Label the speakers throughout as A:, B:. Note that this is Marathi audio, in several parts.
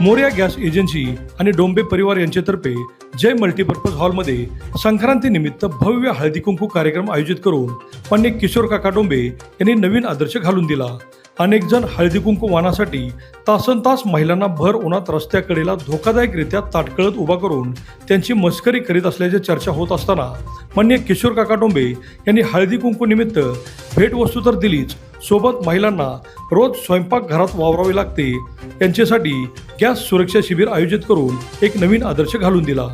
A: मोर्या गॅस एजन्सी आणि डोंबे परिवार यांच्यातर्फे जय मल्टीपर्पज हॉलमध्ये संक्रांतीनिमित्त भव्य हळदी कुंकू कार्यक्रम आयोजित करून मान्य किशोर काका डोंबे यांनी नवीन आदर्श घालून दिला. अनेक जण हळदी कुंकू वाहनासाठी तासन तास महिलांना भर उन्हात रस्त्याकडेला धोकादायकरित्या ताटकळत उभा करून त्यांची मस्करी करीत असल्याची चर्चा होत असताना मान्य किशोर काका डोंबे यांनी हळदी कुंकू निमित्त भेटवस्तू तर दिलीच. सोबत महिलांना रोज स्वयंपाक घरात वावरावे लागते. यांच्यासाठी गॅस सुरक्षा शिबिर आयोजित करून एक नवीन आदर्श घालून दिला.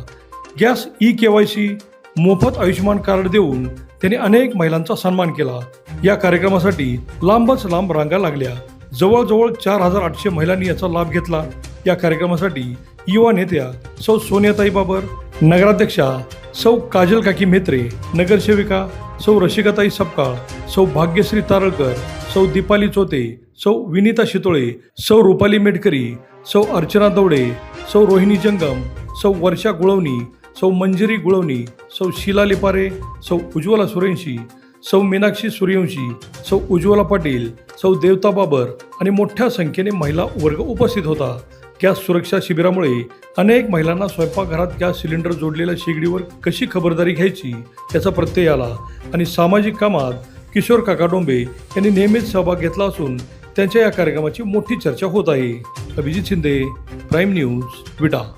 A: Gas e K Y C मोफत आयुष्यमान कार्ड देऊन त्यांनी अनेक महिलांचा सन्मान केला. या कार्यक्रमासाठी लांबच लांब रांगा लागल्या. जवळजवळ चार हजार आठशे महिलांनी याचा लाभ घेतला. या कार्यक्रमासाठी युवा नेत्या सौ सोनियाताई बाबर नगराध्यक्षा सौ काजल काकी मेत्रे नगरसेविका सौ रसिकाताई सपकाळ सौ भाग्यश्री तारळकर सौ दीपाली चोते सौ विनिता शितोळे सौ रुपाली मेडकरी सौ अर्चना दौडे सौ रोहिणी जंगम सौ वर्षा गुळवणी सौ मंजिरी गुळवणी सौ शीला लिपारे सौ उज्ज्वला सुरेंशी सौ मीनाक्षी सूर्यवंशी सौ उज्ज्वला पाटील सौ देवता बाबर आणि मोठ्या संख्येने महिला वर्ग उपस्थित होता. गॅस सुरक्षा शिबिरामुळे अनेक महिलांना स्वयंपाकघरात गॅस सिलेंडर जोडलेल्या शेगडीवर कशी खबरदारी घ्यायची याचा प्रत्यय आला आणि सामाजिक कामात किशोर काका डोंबे यांनी नेहमीच सहभाग घेतला असून त्यांच्या या कार्यक्रमाची मोठी चर्चा होत आहे. Abhijit Shinde prime news Vita.